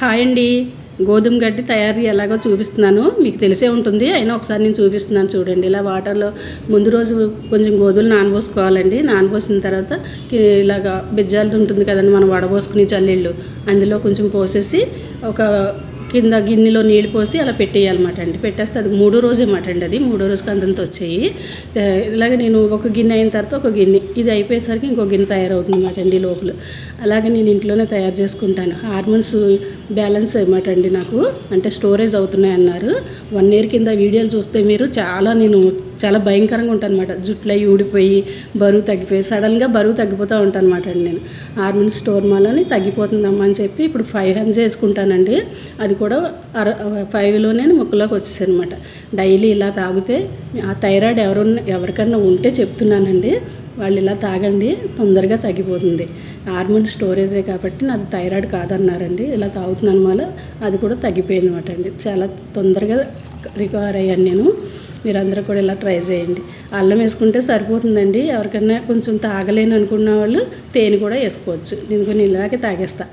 Hi అండి. గోధుమ గడ్డి తయారీ ఎలాగో చూపిస్తున్నాను. మీకు తెలిసే ఉంటుంది. అయినా ఒకసారి నేను చూపిస్తున్నాను చూడండి. ఇలా వాటర్లో ముందు రోజు కొంచెం గోధుమలు నానబోసుకోవాలండి. నానబోసిన తర్వాత ఇలాగా బిజ్జాలది ఉంటుంది కదండి మనం వడబోసుకుని చల్లీళ్ళు. అందులో కొంచెం పోసేసి ఒక కింద గిన్నెలో నీళ్ళు పోసి అలా పెట్టేయాలన్నమాట అండి. పెట్టేస్తే అది మూడో రోజే మాట అండి అది. మూడో రోజుకి అంతంత వచ్చాయి. ఇలాగే నేను ఒక గిన్నె అయిన తర్వాత ఒక గిన్నె. ఇది అయిపోయేసరికి ఇంకో గిన్నె తయారవుతుంది అన్నమాట అండి లోపల. అలాగే నేను ఇంట్లోనే తయారు చేసుకుంటాను. హార్మోన్స్ బ్యాలెన్స్ అనమాట అండి నాకు. అంటే స్టోరేజ్ అవుతున్నాయి అన్నారు. వన్ ఇయర్ కింద వీడియోలు చూస్తే మీరు చాలా నేను చాలా భయంకరంగా ఉంటాను అనమాట జుట్లు అవి ఊడిపోయి బరువు తగ్గిపోయి సడన్గా బరువు తగ్గిపోతూ ఉంటాను అనమాట అండి నేను. హార్మోన్ స్టోర్ మాలని తగ్గిపోతుందమ్మా అని చెప్పి ఇప్పుడు ఫైవ్ హండ్రెడ్ వేసుకుంటానండి అది కూడా అర ఫైవ్లోనే ముక్కలోకి వచ్చేసాను అనమాట డైలీ ఇలా తాగితే ఆ థైరాయిడ్ ఎవరు ఎవరికన్నా ఉంటే చెప్తున్నానండి. వాళ్ళు ఇలా తాగండి తొందరగా తగ్గిపోతుంది. హార్మోన్ స్టోరేజే కాబట్టి నాది థైరాయిడ్ కాదన్నారండి. ఇలా తాగుతున్నాను వల్ల అది కూడా తగ్గిపోయింది అనమాట అండి. చాలా తొందరగా రికవర్ అయ్యాను నేను. మీరందరూ కూడా ఇలా ట్రై చేయండి. అల్లం వేసుకుంటే సరిపోతుందండి. ఎవరికైనా కొంచెం తాగలేను అనుకున్న వాళ్ళు తేనె కూడా వేసుకోవచ్చు. నేను కొన్ని ఇలాగే తాగేస్తా.